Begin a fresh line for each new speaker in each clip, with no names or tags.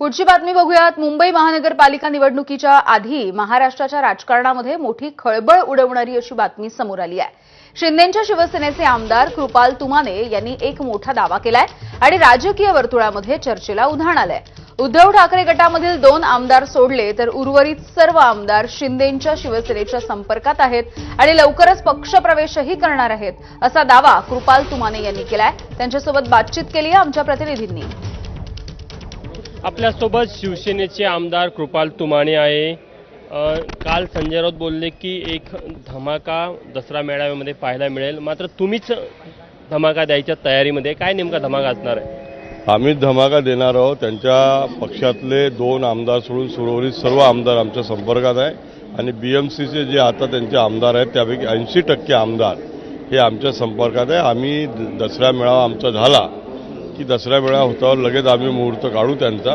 पुढची बातमी बघूयात. मुंबई महानगरपालिका निवडणुकीच्या आधी महाराष्ट्राच्या राजकारणामध्ये मोठी खळबळ उडवणारी अशी बातमी समोर आली आहे. शिंदेच्या शिवसेनेचे आमदार कृपाल तुमाने यांनी एक मोठा दावा केलाय आणि राजकीय वर्तुळामध्ये चर्चेला उधाण आलंय. उद्धव ठाकरे गटामधील दोन आमदार सोडले तर उर्वरित सर्व आमदार शिंदेच्या शिवसेनेच्या संपर्कात आहेत आणि लवकरच पक्षप्रवेशही करणार आहेत असा दावा कृपाल तुमाने यांनी केलाय. त्यांच्यासोबत बातचीत केली आहे आमच्या प्रतिनिधींनी.
आपल्यासोबत शिवसेनेचे आमदार कृपाल तुमाणे आहे. काल संजय राऊत बोलले की एक धमाका दसरा मेळाव्यामध्ये पाहायला मिळेल. मात्र तुम्हीच धमाका द्यायच्या तयारीमध्ये काय नेमका धमाका असणार आहे?
आम्ही धमाका देणार आहोत. त्यांच्या पक्षातले दोन आमदार सोडून सुरवरीत सर्व आमदार आमच्या संपर्कात आहे. आणि बी एम सीचे जे आता त्यांचे आमदार आहेत त्यापैकी ऐंशी टक्के आमदार हे आमच्या संपर्कात आहे. आम्ही द- दसरा मेळावा आमचा झाला. की दसरा मेळावा होतावर लगेच आम्ही मुहूर्त काढू त्यांचा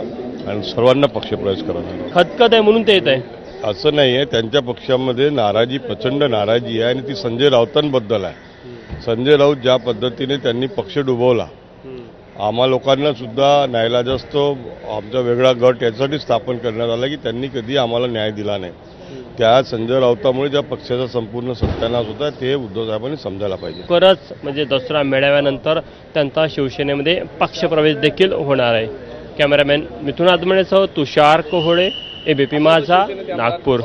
आणि सर्वांना पक्षप्रवेश करणार
खतखत आहे म्हणून ते येत आहे.
असं नाही आहे त्यांच्या पक्षामध्ये नाराजी प्रचंड नाराजी आहे आणि ती संजय राऊतांबद्दल आहे. संजय राऊत ज्या पद्धतीने त्यांनी पक्ष डुबवला आम्हा लोकांना सुद्धा न्यायालयाजास्तो आमचा वेगळा गट यासाठी स्थापन करण्यात आला की त्यांनी कधी आम्हाला न्याय दिला नाही. त्या संजय राऊतामुळे ज्या पक्षाचा संपूर्ण सत्यानाश होता ते उद्धव साहेबांनी समजायला पाहिजे.
लवकरच म्हणजे दसरा मेळाव्यानंतर त्यांचा शिवसेनेमध्ये पक्षप्रवेश देखील होणार आहे. कॅमेरामॅन मिथुन आदमणेसह तुषार कोहोळे एबीपी माझा नागपूर.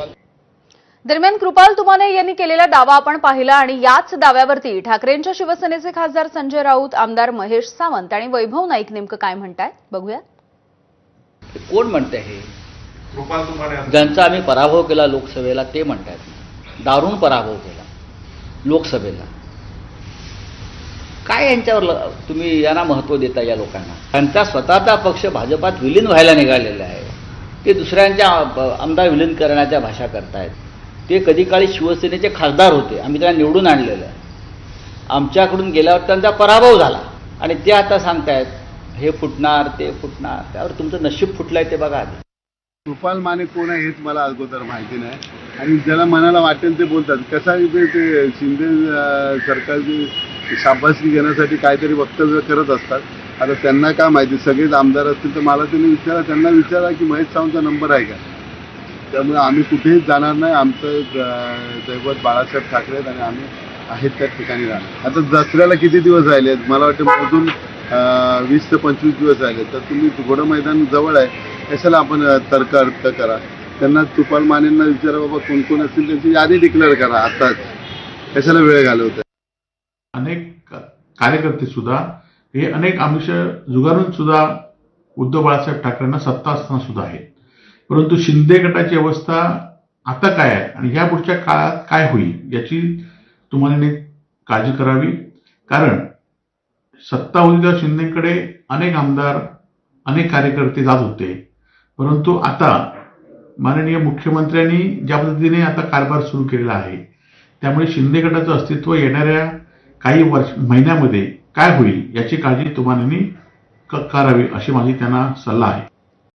दरम्यान कृपाल तुमाने यांनी केलेला दावा आपण पाहिला आणि याच दाव्यावरती ठाकरेंच्या शिवसेनेचे खासदार संजय राऊत आमदार महेश सावंत आणि वैभव नाईक नेमकं काय म्हणतायत? बघूया
कोण म्हणते हे? ज्यांचा आम्ही पराभव केला लोकसभेला ते म्हणतात दारुण पराभव केला लोकसभेला. काय यांच्यावर तुम्ही यांना महत्त्व देता या लोकांना? त्यांचा स्वतःचा पक्ष भाजपात विलीन व्हायला निघालेला आहे. ते दुसऱ्यांच्या आमदार विलीन करण्याच्या भाषा करतायत. ते कधी काळी शिवसेनेचे खासदार होते. आम्ही त्यांना निवडून आणलेलं आहे. आमच्याकडून गेल्यावर त्यांचा पराभव झाला. आणि ते आता सांगतायत हे फुटणार ते फुटणार त्यावर तुमचं नशीब फुटलंय ते बघा आधी.
कृपाल माने कोण आहे हेच मला अगोदर माहिती नाही. आणि ज्याला मनाला वाटेल ते बोलतात. कसा आहे ते शिंदे सरकारची शाबासकी घेण्यासाठी काहीतरी वक्तव्य करत असतात. आता त्यांना काय माहिती? सगळेच आमदार असतील तर मला त्यांनी विचारा त्यांना विचारा की महेश सावंतचा नंबर आहे का? त्यामुळे आम्ही कुठेही जाणार नाही. आमचं दैवत बाळासाहेब ठाकरे आहेत आणि आम्ही आहेत त्या ठिकाणी राहणार. आता दसऱ्याला किती दिवस राहिले? आहेत मला वाटतं मोजून वीस ते पंचवीस दिवस राहिले. तर तुम्ही घोडं मैदान जवळ आहे. कशाला आपण तर्क अर्थ करा? त्यांना तुपाल मानेंना विचारा बाबा कोण कोण असतील त्यांची यादी डिक्लेअर करा आताच कशाला वेळ घालवत
अनेक कार्यकर्ते सुद्धा हे अनेक आमिष जुगारून सुद्धा उद्धव बाळासाहेब ठाकरेंना सत्ता असताना सुद्धा आहेत. परंतु शिंदे गटाची अवस्था आता काय आहे आणि ह्या पुढच्या काळात काय होईल याची तुम्हाला काळजी करावी. कारण सत्ता होती तेव्हा शिंदेकडे अनेक आमदार अनेक कार्यकर्ते जात होते. परंतु आता माननीय मुख्यमंत्र्यांनी ज्या पद्धतीने आता कारभार सुरू केलेला आहे त्यामुळे शिंदे गटाचं अस्तित्व येणाऱ्या काही वर्ष महिन्यामध्ये काय होईल याची काळजी तुम्हाला क- करावी अशी माझी त्यांना सल्ला आहे.